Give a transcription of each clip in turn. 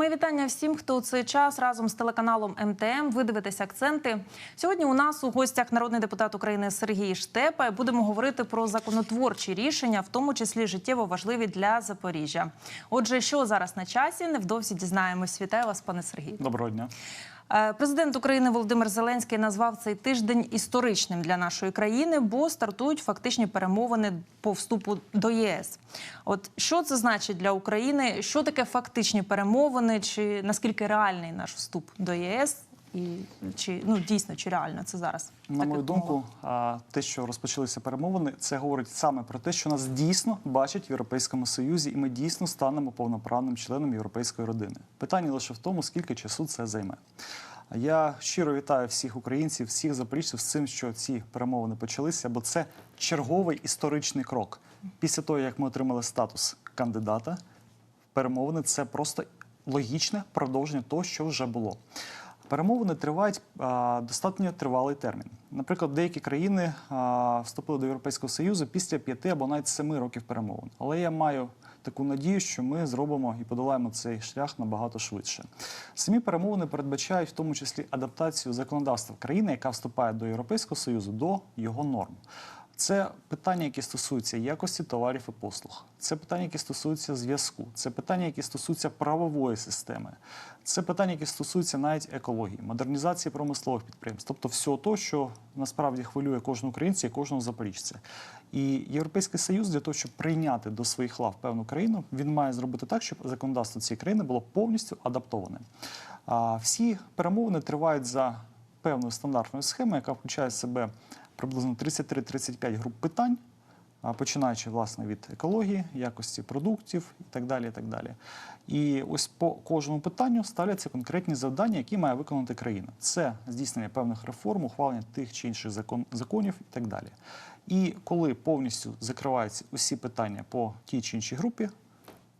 Мої вітання всім, хто у цей час разом з телеканалом МТМ. Ви дивитесь акценти. Сьогодні у нас у гостях народний депутат України Сергій Штепа. І Будемо говорити про законотворчі рішення, в тому числі життєво важливі для Запоріжжя. Отже, що зараз на часі, невдовзі дізнаємось. Вітаю вас, пане Сергій. Доброго дня. Е, Президент України Володимир Зеленський назвав цей тиждень історичним для нашої країни, бо стартують фактичні перемовини по вступу до ЄС. От що це значить для України? Що таке фактичні перемовини? Чи наскільки реальний наш вступ до ЄС? І чи ну дійсно чи реально це зараз? На мою думку, а, те, що розпочалися перемовини, це говорить саме про те, що нас дійсно бачать в Європейському Союзі, і ми дійсно станемо повноправним членом європейської родини. Питання лише в тому, скільки часу це займе. Я щиро вітаю всіх українців, всіх запоріжців з цим, що ці перемовини почалися, бо це черговий історичний крок. Після того, як ми отримали статус кандидата, перемовини це просто логічне продовження того, що вже було. Перемовини тривають а, достатньо тривалий термін. Наприклад, деякі країни а, вступили до Європейського Союзу після п'яти або навіть семи років перемовин. Але я маю таку надію, що ми зробимо і подолаємо цей шлях набагато швидше. Самі перемовини передбачають в тому числі адаптацію законодавства країни, яка вступає до Європейського Союзу, до його норм. Це питання, які стосуються якості товарів і послуг. Це питання, які стосуються зв'язку. Це питання, які стосуються правової системи. Це питання, які стосуються навіть екології, модернізації промислових підприємств, тобто всього того, що насправді хвилює кожного українця і кожного запоріжця. І Європейський Союз для того, щоб прийняти до своїх лав певну країну, він має зробити так, щоб законодавство цієї країни було повністю адаптоване. А всі перемовини тривають за певною стандартною схемою, яка включає в себе приблизно 33-35 груп питань, починаючи власне від екології, якості продуктів і так далі. І, так далі. і ось по кожному питанню ставляться конкретні завдання, які має виконати країна. Це здійснення певних реформ, ухвалення тих чи інших закон, законів і так далі. І коли повністю закриваються усі питання по тій чи іншій групі,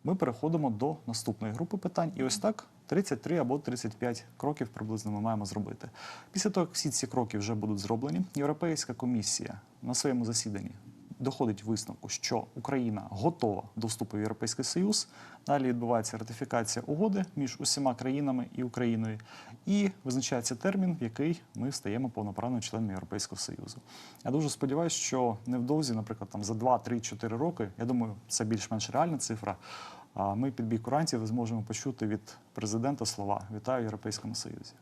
ми переходимо до наступної групи питань. І ось так 33 або 35 кроків приблизно ми маємо зробити. Після того, як всі ці кроки вже будуть зроблені, Європейська комісія на своєму засіданні доходить висновку, що Україна готова до вступу в Європейський Союз. Далі відбувається ратифікація угоди між усіма країнами і Україною, і визначається термін, в який ми стаємо повноправним членом Європейського Союзу. Я дуже сподіваюся, що невдовзі, наприклад, там за 2, 3, 4 роки, я думаю, це більш-менш реальна цифра. А ми під бій курантів зможемо почути від президента слова Вітаю Європейському Союзі.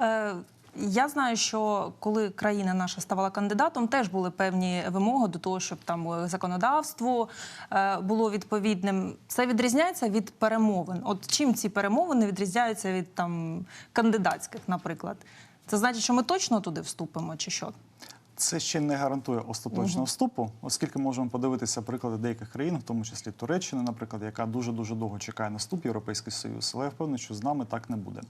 Е, Я знаю, що коли країна наша ставала кандидатом, теж були певні вимоги до того, щоб там законодавство е, було відповідним. Це відрізняється від перемовин. От чим ці перемовини відрізняються від там кандидатських, наприклад? Це значить, що ми точно туди вступимо, чи що? Це ще не гарантує остаточного вступу, оскільки можемо подивитися приклади деяких країн, в тому числі Туреччини, наприклад, яка дуже дуже довго чекає на вступ в Європейський Союз. Але я впевнений, що з нами так не буде.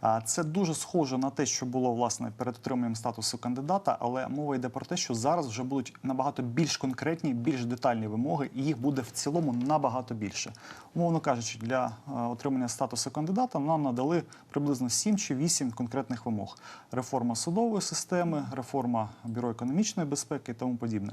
А це дуже схоже на те, що було власне перед отриманням статусу кандидата, але мова йде про те, що зараз вже будуть набагато більш конкретні, більш детальні вимоги, і їх буде в цілому набагато більше. Умовно кажучи, для е, отримання статусу кандидата нам надали приблизно 7 чи 8 конкретних вимог: реформа судової системи, реформа бюро економічної безпеки і тому подібне.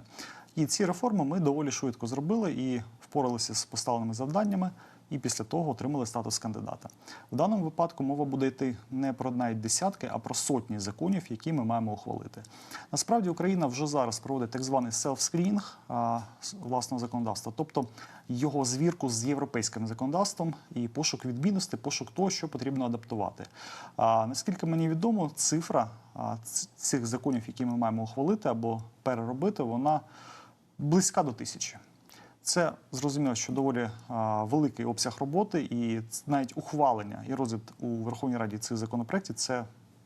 І ці реформи ми доволі швидко зробили і впоралися з поставленими завданнями. І після того отримали статус кандидата. В даному випадку мова буде йти не про навіть десятки, а про сотні законів, які ми маємо ухвалити. Насправді Україна вже зараз проводить так званий селф-скрінінг а, с- власного законодавства, тобто його звірку з європейським законодавством і пошук відмінностей, пошук того, що потрібно адаптувати. А, наскільки мені відомо, цифра цих законів, які ми маємо ухвалити або переробити, вона близька до тисячі. Це зрозуміло, що доволі а, великий обсяг роботи, і навіть ухвалення і розгляд у Верховній Раді цих законопроєктів це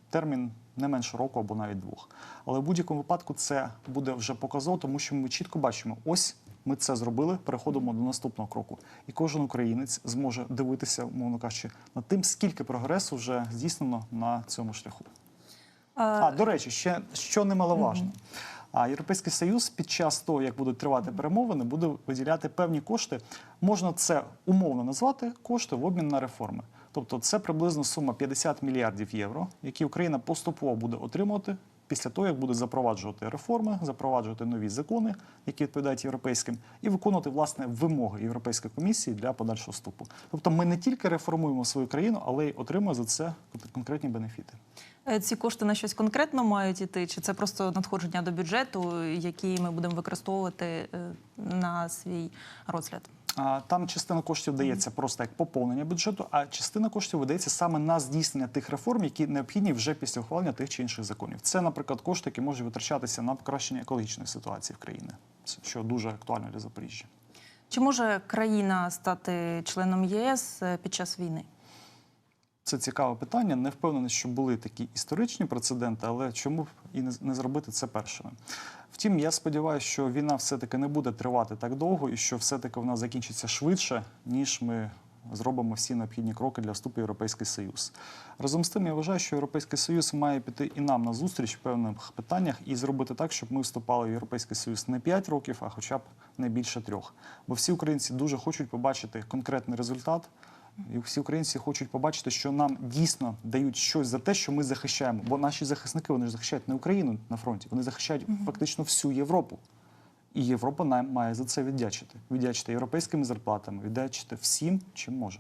термін не менше року або навіть двох. Але в будь-якому випадку це буде вже показово, тому що ми чітко бачимо, ось ми це зробили, переходимо до наступного кроку. І кожен українець зможе дивитися, умовно кажучи, над тим, скільки прогресу вже здійснено на цьому шляху. А, до речі, ще що немаловажно. А Європейський Союз під час того, як будуть тривати перемовини, буде виділяти певні кошти. Можна це умовно назвати кошти в обмін на реформи. Тобто, це приблизно сума 50 мільярдів євро, які Україна поступово буде отримувати після того, як буде запроваджувати реформи, запроваджувати нові закони, які відповідають європейським, і виконувати власне вимоги Європейської комісії для подальшого вступу. Тобто, ми не тільки реформуємо свою країну, але й отримуємо за це конкретні бенефіти. Е, Ці кошти на щось конкретно мають іти, чи це просто надходження до бюджету, які ми будемо використовувати е, на свій розгляд? Там частина коштів дається просто як поповнення бюджету, а частина коштів видається саме на здійснення тих реформ, які необхідні вже після ухвалення тих чи інших законів. Це, наприклад, кошти, які можуть витрачатися на покращення екологічної ситуації в країні, що дуже актуально для Запоріжжя. Чи може країна стати членом ЄС е, під час війни? Це цікаве питання. Не впевнений, що були такі історичні прецеденти, але чому б і не, зробити це першими? Втім, я сподіваюся, що війна все-таки не буде тривати так довго і що все-таки вона закінчиться швидше, ніж ми зробимо всі необхідні кроки для вступу в Європейський Союз. Разом з тим, я вважаю, що Європейський Союз має піти і нам на зустріч в певних питаннях і зробити так, щоб ми вступали в Європейський Союз не 5 років, а хоча б не більше трьох. Бо всі українці дуже хочуть побачити конкретний результат. І всі українці хочуть побачити, що нам дійсно дають щось за те, що ми захищаємо. Бо наші захисники вони ж захищають не Україну на фронті, вони захищають фактично всю Європу. І Європа нам має за це віддячити. Віддячити європейськими зарплатами, віддячити всім, чим може.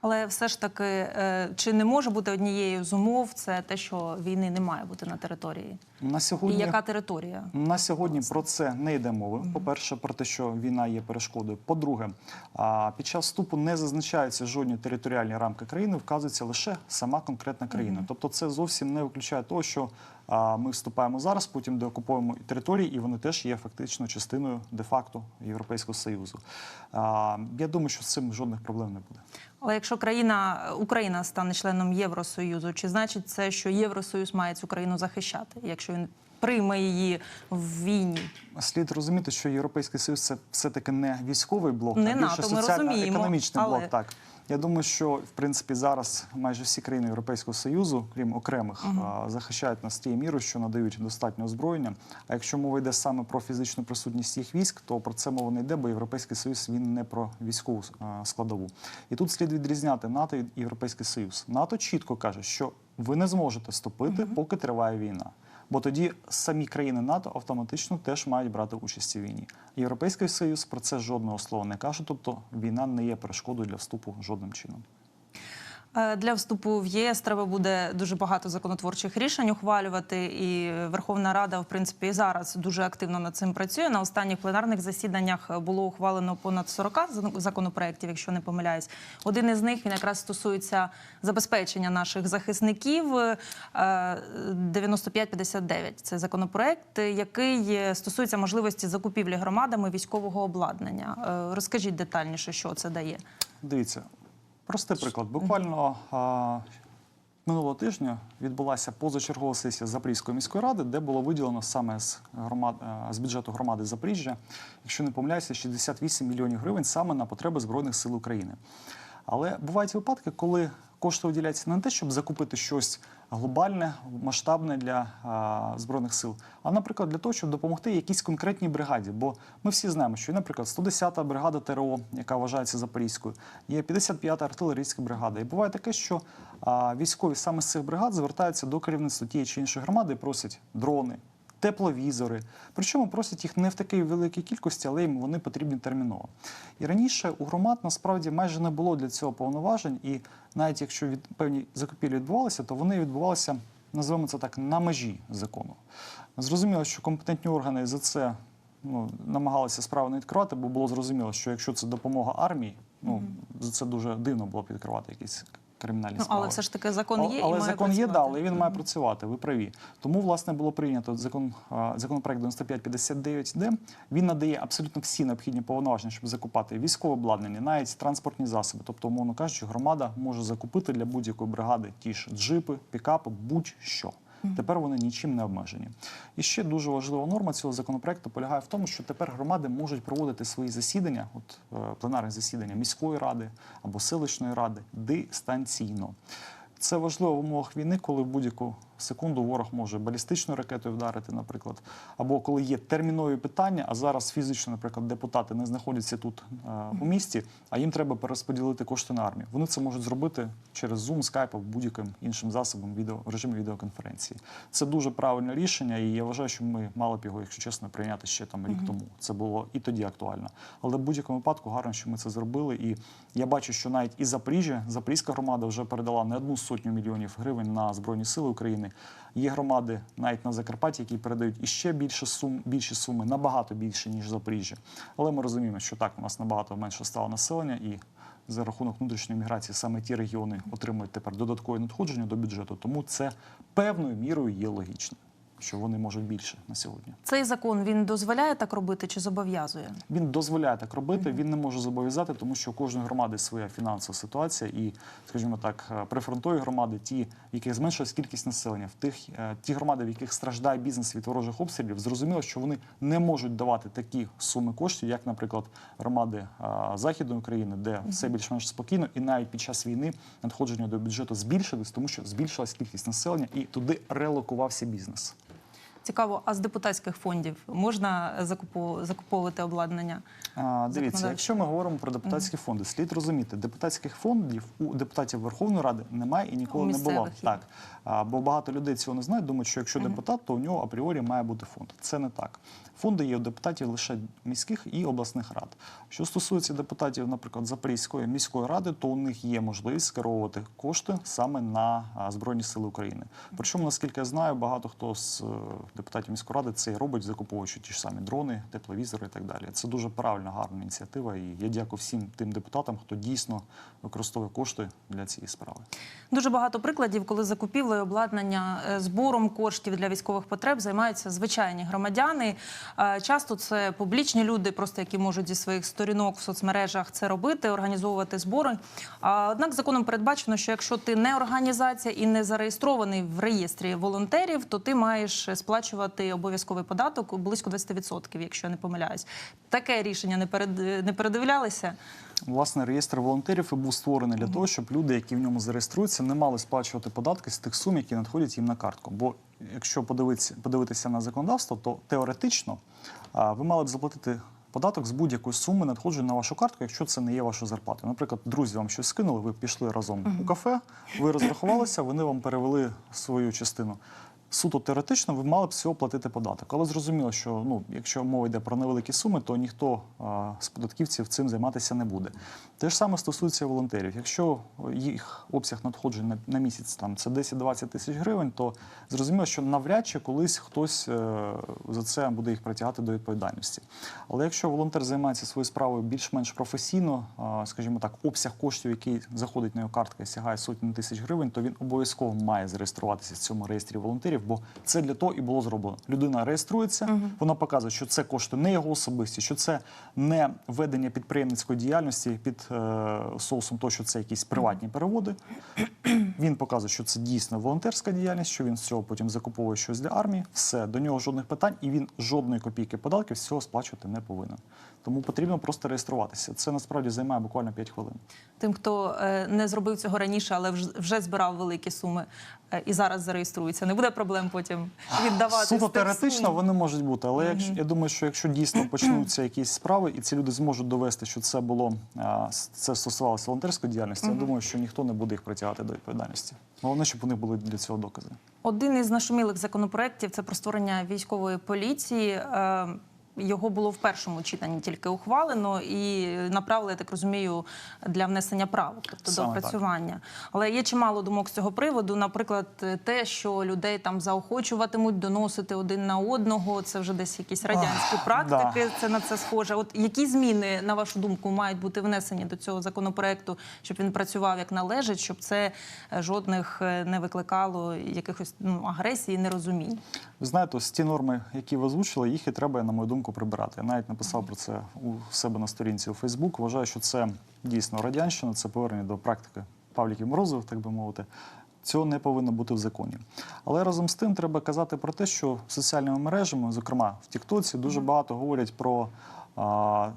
Але все ж таки, е, чи не може бути однією з умов це те, що війни не має бути на території? На І сьогодні яка територія? На сьогодні про це не йде мови. По-перше, про те, що війна є перешкодою. По-друге, під час вступу не зазначаються жодні територіальні рамки країни, вказується лише сама конкретна країна. Тобто, це зовсім не виключає того, що ми вступаємо зараз, потім деокуповуємо території, і вони теж є фактично частиною де-факто Європейського Союзу. Я думаю, що з цим жодних проблем не буде. Але якщо країна Україна стане членом Євросоюзу, чи значить це, що Євросоюз має цю країну захищати, якщо він прийме її в війні? Слід розуміти, що Європейський Союз це все-таки не військовий блок, Не а більше соціально-економічний але- блок. Так я думаю, що в принципі зараз майже всі країни Європейського Союзу, крім окремих, а, захищають нас тією мірою, що надають достатньо озброєння. А якщо мова йде саме про фізичну присутність їх військ, то про це мова не йде, бо Європейський Союз він не про військову складову. І тут слід відрізняти НАТО і Європейський Союз. НАТО чітко каже, що ви не зможете вступити, поки триває війна. Бо тоді самі країни НАТО автоматично теж мають брати участь у війні. Європейський Союз про це жодного слова не каже, тобто війна не є перешкодою для вступу жодним чином. Е, Для вступу в ЄС треба буде дуже багато законотворчих рішень ухвалювати, і Верховна Рада, в принципі, зараз дуже активно над цим працює. На останніх пленарних засіданнях було ухвалено понад 40 зак- законопроєктів, якщо не помиляюсь. Один із них він якраз стосується забезпечення наших захисників. Е, 9559 – це законопроект, який е, стосується можливості закупівлі громадами військового обладнання. Е, Розкажіть детальніше, що це дає. Дивіться, простий приклад. Буквально а, минулого тижня відбулася позачергова сесія Запорізької міської ради, де було виділено саме з, громад, з бюджету громади Запоріжжя, якщо не помиляюся, 68 мільйонів гривень саме на потреби Збройних сил України. Але бувають випадки, коли кошти виділяються не на те, щоб закупити щось глобальне, масштабне для а, збройних сил, а, наприклад, для того, щоб допомогти якійсь конкретній бригаді. Бо ми всі знаємо, що, наприклад, 110-та бригада ТРО, яка вважається запорізькою, є 55-та артилерійська бригада. І буває таке, що а, військові саме з цих бригад звертаються до керівництва тієї чи іншої громади і просять дрони. Тепловізори, причому просять їх не в такій великій кількості, але їм вони потрібні терміново. І раніше у громад насправді майже не було для цього повноважень, і навіть якщо від певні закупівлі відбувалися, то вони відбувалися, називаємо це так, на межі закону. Зрозуміло, що компетентні органи за це ну, намагалися справу не відкривати, бо було зрозуміло, що якщо це допомога армії, ну за це дуже дивно було б відкривати якісь кримінальні Ну, але все ж таки закон є. Але, і має закон є, да, працювати. але він має працювати. Ви праві. Тому власне було прийнято закон законопроект 9559Д. Він надає абсолютно всі необхідні повноваження, щоб закупати військове обладнання, навіть транспортні засоби. Тобто, умовно кажучи, громада може закупити для будь-якої бригади ті ж джипи, пікапи, будь-що. Тепер вони нічим не обмежені. І ще дуже важлива норма цього законопроекту полягає в тому, що тепер громади можуть проводити свої засідання, от е, пленарні засідання міської ради або селищної ради, дистанційно. Це важливо в умовах війни, коли будь-яку в секунду ворог може балістичною ракетою вдарити, наприклад, або коли є термінові питання, а зараз фізично, наприклад, депутати не знаходяться тут е, у місті, а їм треба перерозподілити кошти на армію. Вони це можуть зробити через Zoom, Skype або будь-яким іншим засобом відео в режимі відеоконференції. Це дуже правильне рішення, і я вважаю, що ми мали б його, якщо чесно, прийняти ще там рік тому. Це було і тоді актуально. Але в будь-якому випадку гарно, що ми це зробили. І я бачу, що навіть і Запоріжжя, Запорізька громада вже передала не одну сотню мільйонів гривень на Збройні Сили України. Є громади навіть на Закарпатті, які передають іще більше сум, більші суми, набагато більше, ніж Запоріжжя. Але ми розуміємо, що так, у нас набагато менше стало населення і. За рахунок внутрішньої міграції саме ті регіони отримують тепер додаткові надходження до бюджету, тому це певною мірою є логічно, що вони можуть більше на сьогодні. Цей закон він дозволяє так робити чи зобов'язує? Він дозволяє так робити, він не може зобов'язати, тому що у кожної громади своя фінансова ситуація, і, скажімо так, е, прифронтові громади, ті, в яких зменшилась кількість населення, в тих е, ті громади, в яких страждає бізнес від ворожих обстрілів, зрозуміло, що вони не можуть давати такі суми коштів, як, наприклад, громади е, Західної України, де все більш-менш спокійно, і навіть під час війни надходження до бюджету збільшились, тому що збільшилась кількість населення, і туди релокувався бізнес. Цікаво, а з депутатських фондів можна закуповувати обладнання? А, Дивіться, якщо ми говоримо про депутатські фонди, слід розуміти, депутатських фондів у депутатів Верховної Ради немає і ніколи не було. Так, бо багато людей цього не знають, думають, що якщо депутат, то у нього апріорі має бути фонд. Це не так. Фонди є у депутатів лише міських і обласних рад. Що стосується депутатів, наприклад, Запорізької міської ради, то у них є можливість скеровувати кошти саме на Збройні Сили України. Причому, наскільки я знаю, багато хто з е, депутатів міської ради це і робить, закуповуючи ті ж самі дрони, тепловізори і так далі. Це дуже правильна, гарна ініціатива. І я дякую всім тим депутатам, хто дійсно використовує кошти для цієї справи. Дуже багато прикладів, коли закупівлею обладнання, е, збором коштів для військових потреб займаються звичайні громадяни. Е, Часто це публічні люди, просто які можуть зі своїх сторінок в соцмережах це робити, організовувати збори. Однак законом передбачено, що якщо ти не організація і не зареєстрований в реєстрі волонтерів, то ти маєш сплачувати обов'язковий податок близько 20%, якщо я не помиляюсь. Таке рішення не передивлялися. Власне, реєстр волонтерів і був створений для того, щоб люди, які в ньому зареєструються, не мали сплачувати податки з тих сум, які надходять їм на картку. Бо якщо подивитися, подивитися на законодавство, то теоретично ви мали б заплатити. Податок з будь-якої суми надходжень на вашу картку, якщо це не є вашою зарплатою. Наприклад, друзі вам щось скинули, ви пішли разом у кафе, ви розрахувалися, вони вам перевели свою частину. Суто теоретично ви мали б всього платити податок. Але зрозуміло, що ну, якщо мова йде про невеликі суми, то ніхто а, з податківців цим займатися не буде. Те ж саме стосується волонтерів. Якщо їх обсяг надходжень на, на місяць там це 10-20 тисяч гривень, то зрозуміло, що навряд чи колись хтось е, за це буде їх притягати до відповідальності. Але якщо волонтер займається своєю справою більш-менш професійно, а, скажімо так, обсяг коштів, який заходить на його картку, сягає сотні тисяч гривень, то він обов'язково має зареєструватися в цьому реєстрі волонтерів, бо це для того і було зроблено. Людина реєструється, вона показує, що це кошти не його особисті, що це не ведення підприємницької діяльності під е, соусом того, що це якісь приватні переводи. Він показує, що це дійсно волонтерська діяльність, що він з цього потім закуповує щось для армії. Все до нього жодних питань, і він жодної копійки податків з цього сплачувати не повинен. Тому потрібно просто реєструватися. Це насправді займає буквально 5 хвилин. Тим, хто е, не зробив цього раніше, але вж- вже збирав великі суми і зараз зареєструється, не буде проблем потім віддавати. Суто теоретично вони можуть бути, але якщо я думаю, що якщо дійсно почнуться якісь справи, і ці люди зможуть довести, що це було це стосувалося волонтерської діяльності, я думаю, що ніхто не буде їх притягати до відповідальності. Головне, щоб у них були для цього докази. Один із нашумілих законопроєктів це про створення військової поліції. Його було в першому читанні тільки ухвалено і направили, я так розумію, для внесення правок, тобто Саме до так. Але є чимало думок з цього приводу. Наприклад, те, що людей там заохочуватимуть доносити один на одного. Це вже десь якісь радянські практики. Це на це схоже. От які зміни, на вашу думку, мають бути внесені до цього законопроекту, щоб він працював як належить, щоб це е, жодних е, не викликало якихось ну, агресії, нерозумінь. Ви знаєте, ось ті норми, які ви озвучили, їх і треба, на мою думку, прибирати. Я навіть написав про це у себе на сторінці у Фейсбук. Вважаю, що це дійсно радянщина, це повернення до практики Павліків Морозових, так би мовити. Цього не повинно бути в законі. Але разом з тим треба казати про те, що соціальними мережами, зокрема в Тіктоці, дуже багато говорять про а,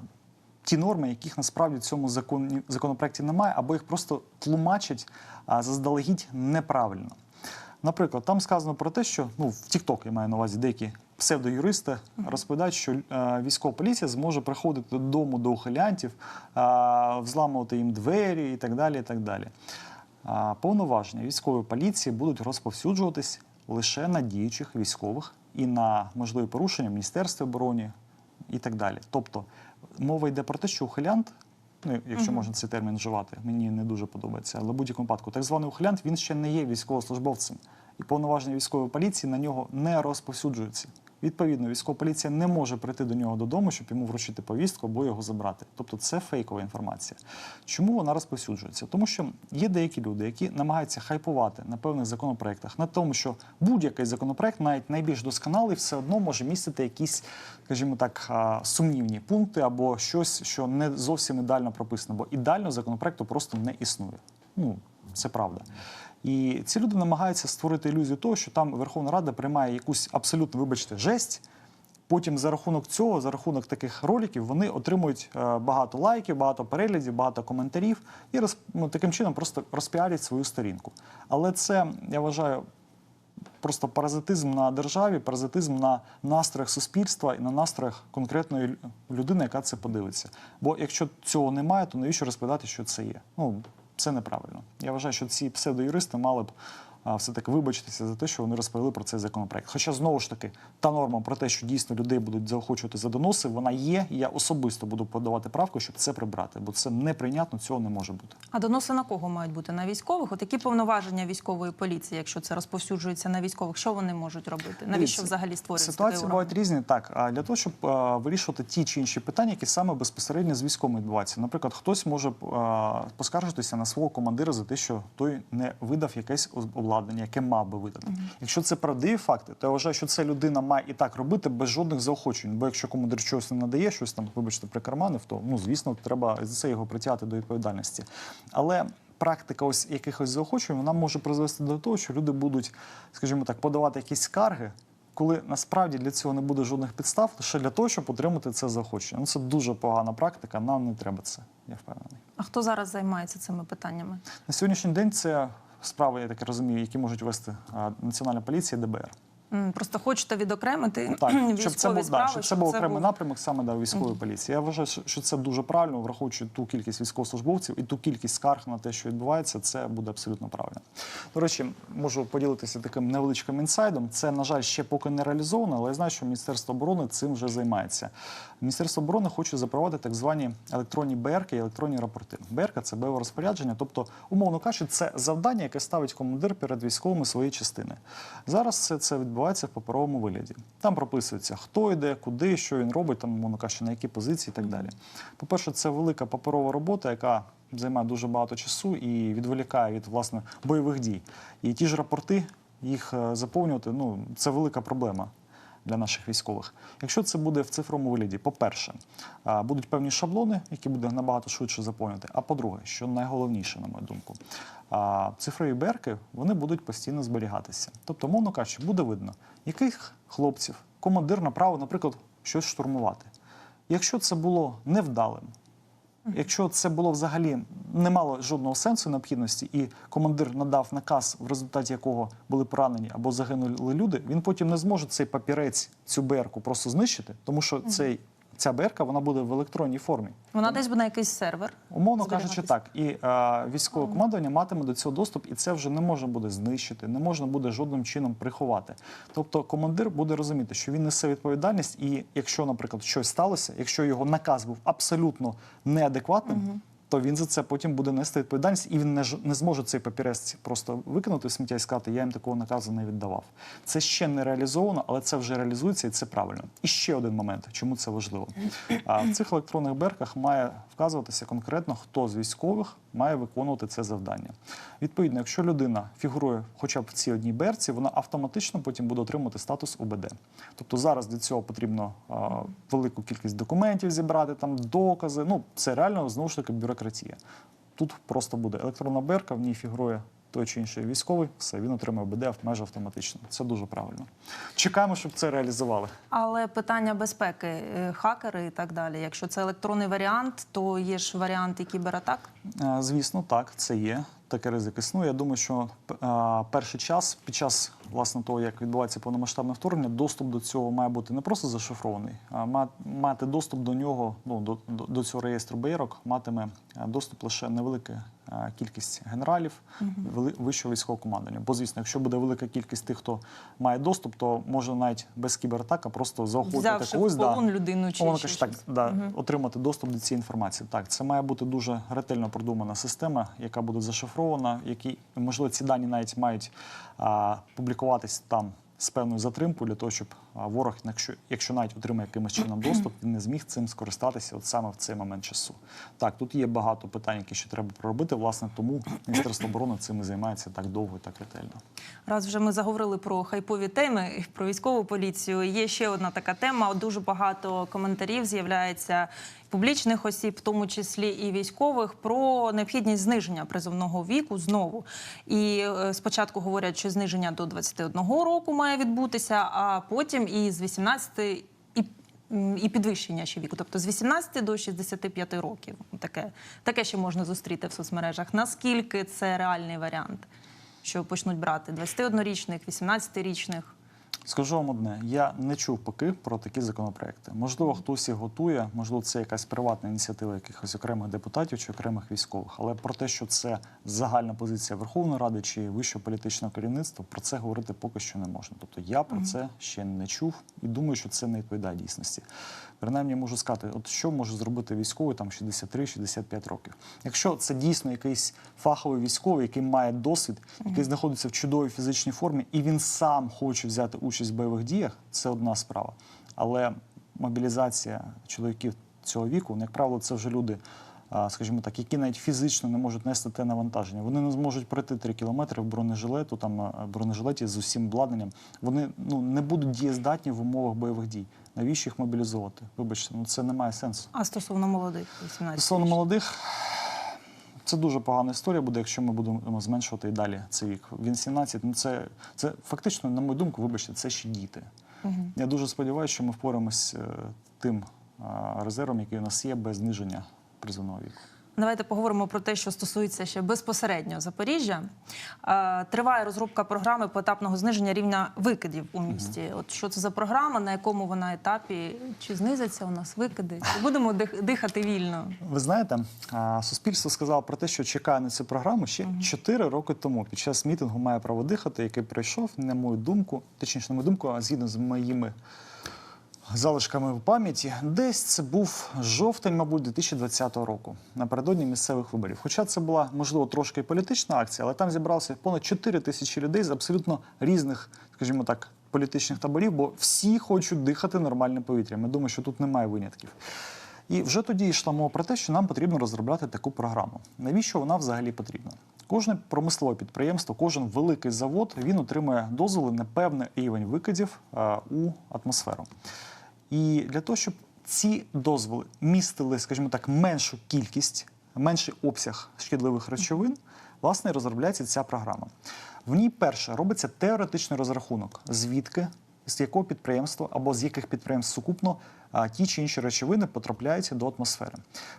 ті норми, яких насправді в цьому законі, законопроекті немає, або їх просто тлумачать а, заздалегідь неправильно. Наприклад, там сказано про те, що ну в TikTok я маю на увазі деякі псевдоюристи розповідають, що е, військова поліція зможе приходити додому до ухилянтів, е, взламувати їм двері і так далі. І так далі. Повноваження військової поліції будуть розповсюджуватись лише на діючих військових і на можливі порушення Міністерства оборони і так далі. Тобто мова йде про те, що ухилянт, ну якщо можна цей термін вживати, мені не дуже подобається, але в будь-якому випадку, так званий ухилянт, він ще не є військовослужбовцем, і повноваження військової поліції на нього не розповсюджуються. Відповідно, військова поліція не може прийти до нього додому, щоб йому вручити повістку або його забрати. Тобто це фейкова інформація. Чому вона розповсюджується? Тому що є деякі люди, які намагаються хайпувати на певних законопроектах, на тому, що будь-який законопроект, навіть найбільш досконалий, все одно може містити якісь, скажімо так, сумнівні пункти або щось, що не зовсім ідеально прописано, бо ідеального законопроекту просто не існує. Ну, це правда. І ці люди намагаються створити ілюзію того, що там Верховна Рада приймає якусь абсолютно, вибачте, жесть. Потім за рахунок цього, за рахунок таких роликів, вони отримують е, багато лайків, багато переглядів, багато коментарів і роз, ну, таким чином просто розпіарять свою сторінку. Але це, я вважаю, просто паразитизм на державі, паразитизм на настроях суспільства і на настроях конкретної людини, яка це подивиться. Бо якщо цього немає, то навіщо розповідати, що це є? Ну це неправильно. Я вважаю, що ці псевдоюристи мали б а, все-таки вибачитися за те, що вони розповіли про цей законопроект. Хоча знову ж таки та норма про те, що дійсно людей будуть заохочувати за доноси, вона є. І я особисто буду подавати правку, щоб це прибрати, бо це неприйнятно, цього не може бути. А доноси на кого мають бути? На військових? От які повноваження військової поліції, якщо це розповсюджується на військових, що вони можуть робити? Навіщо взагалі створюється Ситуації бувають різні. Так, а для того, щоб е, вирішувати ті чи інші питання, які саме безпосередньо з військовим відбуваються. Наприклад, хтось може е, поскаржитися на свого командира за те, що той не видав якесь оз- обладнання, яке мав би видати. Якщо це правдиві факти, то я вважаю, що це людина має і так робити без жодних заохочень. Бо якщо командир щось не надає, щось там, вибачте, прикарманив, то ну звісно, треба за це його притягати до відповідальності. Але практика ось якихось заохочень вона може призвести до того, що люди будуть, скажімо так, подавати якісь скарги. Коли насправді для цього не буде жодних підстав, лише для того, щоб отримати це заохочення. Ну це дуже погана практика. Нам не треба це. Я впевнений. А хто зараз займається цими питаннями? На сьогоднішній день це справи, я так розумію, які можуть вести Національна поліція, ДБР. Просто хочете відокремити Так, військові щоб це був справи, да, щоб це був окремий був- напрямок саме да, військової поліції. Я вважаю, що це дуже правильно, враховуючи ту кількість військовослужбовців і ту кількість скарг на те, що відбувається, це буде абсолютно правильно. До речі, можу поділитися таким невеличким інсайдом. Це, на жаль, ще поки не реалізовано, але я знаю, що Міністерство оборони цим вже займається. Міністерство оборони хоче запровадити так звані електронні БРК і електронні рапорти. БРК – це бойове розпорядження, тобто, умовно кажучи, це завдання, яке ставить командир перед військовими своєї частини. Зараз це, це відбувається в паперовому вигляді. Там прописується, хто йде, куди, що він робить, там, умовно кажучи, на які позиції і так далі. По-перше, це велика паперова робота, яка займає дуже багато часу і відволікає від власне бойових дій. І ті ж рапорти, їх е, заповнювати, ну це велика проблема для наших військових. Якщо це буде в цифровому вигляді, по-перше, будуть певні шаблони, які буде набагато швидше заповнити. А по-друге, що найголовніше, на мою думку, цифрові берки вони будуть постійно зберігатися. Тобто, мовно кажучи, буде видно, яких хлопців командир направив, наприклад, щось штурмувати. Якщо це було невдалим, Якщо це було взагалі не мало жодного сенсу необхідності, і командир надав наказ, в результаті якого були поранені або загинули люди, він потім не зможе цей папірець, цю берку просто знищити, тому що цей, ця БРК вона буде в електронній формі. Вона десь буде на якийсь сервер. Умовно кажучи, так. І е, військове командування матиме до цього доступ, і це вже не можна буде знищити, не можна буде жодним чином приховати. Тобто командир буде розуміти, що він несе відповідальність, і якщо, наприклад, щось сталося, якщо його наказ був абсолютно неадекватним. То він за це потім буде нести відповідальність, і він не, ж- не зможе цей папірець просто викинути в сміття і сказати, я їм такого наказу не віддавав. Це ще не реалізовано, але це вже реалізується і це правильно. І ще один момент, чому це важливо. А в цих електронних берках має вказуватися конкретно, хто з військових має виконувати це завдання. Відповідно, якщо людина фігурує хоча б в цій одній берці, вона автоматично потім буде отримувати статус ОБД. Тобто зараз для цього потрібно а, велику кількість документів зібрати, там докази. Ну це реально знову ж таки бюрократія. Тут просто буде електронна берка, в ній фігурує той чи інший військовий, все він отримує БД майже автоматично. Це дуже правильно. Чекаємо, щоб це реалізували. Але питання безпеки, е, хакери і так далі. Якщо це електронний варіант, то є ж варіант і кібератак. Е, Звісно, так, це є. Такий ризик існує. Я думаю, що е, перший час, під час власне того, як відбувається повномасштабне вторгнення, доступ до цього має бути не просто зашифрований, а ма- мати доступ до нього, ну до, до, цього реєстру БРок матиме доступ лише невелика е, кількість генералів вищого військового командування. Бо звісно, якщо буде велика кількість тих, хто має доступ, то можна навіть без кібератака просто заохотити когось. да, людину чи Мовно ще так, щось. да, отримати доступ до цієї інформації. Так, це має бути дуже ретельно продумана система, яка буде зашифрована, які можливо ці дані навіть мають а, публікуватись там з певною затримкою для того, щоб ворог, якщо, якщо навіть отримає якимось чином доступ, він не зміг цим скористатися от саме в цей момент часу. Так, тут є багато питань, які ще треба проробити. Власне, тому Міністерство оборони цим і займається так довго і так ретельно. Раз вже ми заговорили про хайпові теми, про військову поліцію. Є ще одна така тема. Дуже багато коментарів з'являється публічних осіб, в тому числі і військових, про необхідність зниження призовного віку знову. І е, спочатку говорять, що зниження до 21 року має відбутися, а потім і з 18 і підвищення ще віку, тобто з 18 до 65 років. Таке, таке ще можна зустріти в соцмережах. Наскільки це реальний варіант? Що почнуть брати 21-річних, 18-річних? Скажу вам одне: я не чув поки про такі законопроекти. Можливо, хтось їх готує, можливо, це якась приватна ініціатива якихось окремих депутатів чи окремих військових. Але про те, що це загальна позиція Верховної Ради чи вищого політичного керівництва, про це говорити поки що не можна. Тобто я про це ще не чув і думаю, що це не відповідає дійсності. Принаймні можу сказати, от що може зробити військовий там 63-65 років. Якщо це дійсно якийсь фаховий військовий, який має досвід, який знаходиться в чудовій фізичній формі, і він сам хоче взяти участь в бойових діях, це одна справа. Але мобілізація чоловіків цього віку, ну, як правило, це вже люди. Скажімо так, які навіть фізично не можуть нести те навантаження. Вони не зможуть пройти 3 кілометри в бронежилету, там бронежилеті з усім обладнанням. Вони ну не будуть дієздатні в умовах бойових дій. Навіщо їх мобілізовувати? Вибачте, ну це не має сенсу. А стосовно молодих 18 Стосовно молодих, це дуже погана історія буде, якщо ми будемо зменшувати і далі цей вік. Він 17, ну це, це фактично, на мою думку, вибачте, це ще діти. Я дуже сподіваюся, що ми впораємось е, тим е, резервом, який у нас є, без зниження призовного віку. Давайте поговоримо про те, що стосується ще безпосередньо Запоріжжя. Е, Триває розробка програми поетапного зниження рівня викидів у місті. От що це за програма, на якому вона етапі? Чи знизяться у нас викиди? Чи будемо дих- дихати вільно? Ви знаєте, суспільство сказало про те, що чекає на цю програму ще 4 роки тому. Під час мітингу має право дихати, який пройшов, на мою думку, точніше, на мою думку, а згідно з моїми залишками в пам'яті, десь це був жовтень, мабуть, 2020 року, напередодні місцевих виборів. Хоча це була, можливо, трошки політична акція, але там зібралося понад 4 тисячі людей з абсолютно різних, скажімо так, політичних таборів, бо всі хочуть дихати нормальним повітрям. Я думаю, що тут немає винятків. І вже тоді йшла мова про те, що нам потрібно розробляти таку програму. Навіщо вона взагалі потрібна? Кожне промислове підприємство, кожен великий завод він отримує дозволи на певний рівень викидів е, у атмосферу. І для того, щоб ці дозволи містили, скажімо так, меншу кількість, менший обсяг шкідливих речовин, власне, розробляється ця програма. В ній перше робиться теоретичний розрахунок, звідки, з якого підприємства або з яких підприємств сукупно ті чи інші речовини потрапляють до атмосфери.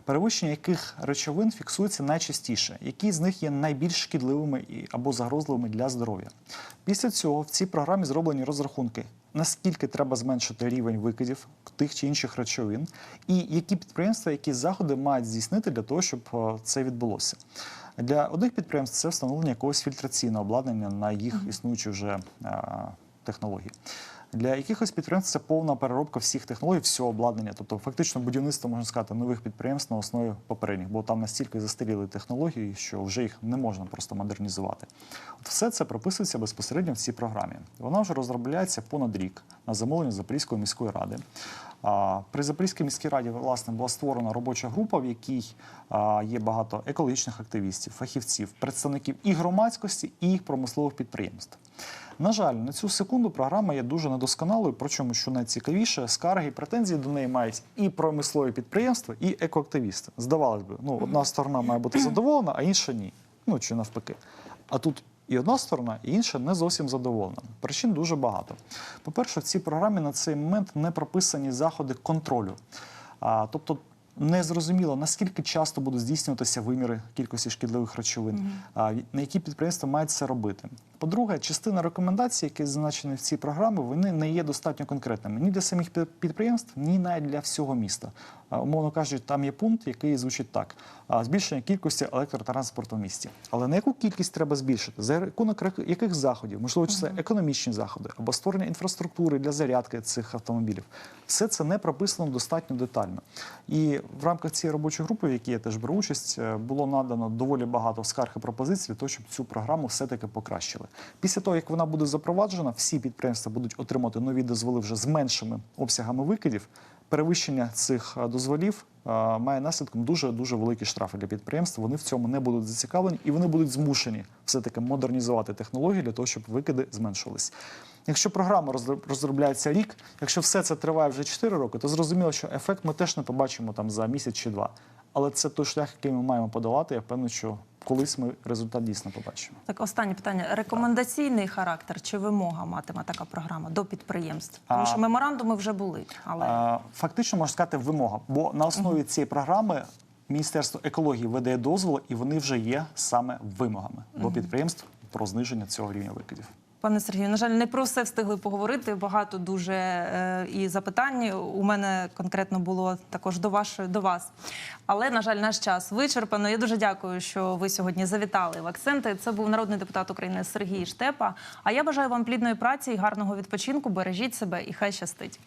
Перевищення яких речовин фіксується найчастіше, які з них є найбільш шкідливими або загрозливими для здоров'я. Після цього в цій програмі зроблені розрахунки, наскільки треба зменшити рівень викидів тих чи інших речовин, і які підприємства, які заходи мають здійснити для того, щоб е, це відбулося. Для одних підприємств це встановлення якогось фільтраційного обладнання на їх існуючі вже е, технології. Для якихось підприємств це повна переробка всіх технологій, всього обладнання, тобто фактично будівництво можна сказати нових підприємств на основі попередніх, бо там настільки застаріли технології, що вже їх не можна просто модернізувати. От все це прописується безпосередньо в цій програмі. Вона вже розробляється понад рік на замовлення Запорізької міської ради. При Запорізькій міській раді власне була створена робоча група, в якій є багато екологічних активістів, фахівців, представників і громадськості, і промислових підприємств. На жаль, на цю секунду програма є дуже недосконалою, причому, що найцікавіше, скарги і претензії до неї мають і промислові підприємства, і екоактивісти. Здавалось би, ну одна сторона має бути задоволена, а інша ні. Ну чи навпаки. А тут і одна сторона, і інша не зовсім задоволена. Причин дуже багато. По-перше, в цій програмі на цей момент не прописані заходи контролю. А, тобто не зрозуміло, наскільки часто будуть здійснюватися виміри кількості шкідливих речовин, а, на які підприємства мають це робити. По-друге, частина рекомендацій, які зазначені в цій програмі, вони не є достатньо конкретними ні для самих підприємств, ні навіть для всього міста. Умовно кажучи, там є пункт, який звучить так: збільшення кількості електротранспорту в місті. Але на яку кількість треба збільшити? За рахунок яких заходів? Можливо, це економічні заходи або створення інфраструктури для зарядки цих автомобілів. Все це не прописано достатньо детально. І в рамках цієї робочої групи, в якій я теж беру участь, е, було надано доволі багато скарг і пропозицій для того, щоб цю програму все-таки покращили. Після того, як вона буде запроваджена, всі підприємства будуть отримати нові дозволи вже з меншими обсягами викидів. Перевищення цих е, дозволів е, має наслідком дуже дуже великі штрафи для підприємств. Вони в цьому не будуть зацікавлені і вони будуть змушені все таки модернізувати технології для того, щоб викиди зменшились. Якщо програма розроб- розробляється рік, якщо все це триває вже 4 роки, то зрозуміло, що ефект ми теж не побачимо там за місяць чи два. Але це той шлях, який ми маємо подолати. Я впевнений, що колись ми результат дійсно побачимо. Так, останнє питання: рекомендаційний характер чи вимога матиме така програма до підприємств? Тому що меморандуми вже були, але Фактично можна сказати вимога, бо на основі цієї програми Міністерство екології видає дозволи, і вони вже є саме вимогами до підприємств про зниження цього рівня викидів. Пане Сергію, на жаль, не про все встигли поговорити. Багато дуже е, і запитань у мене конкретно було також до вашої до вас. Але на жаль, наш час вичерпано. Я дуже дякую, що ви сьогодні завітали в акценти. Це був народний депутат України Сергій Штепа. А я бажаю вам плідної праці і гарного відпочинку. Бережіть себе і хай щастить.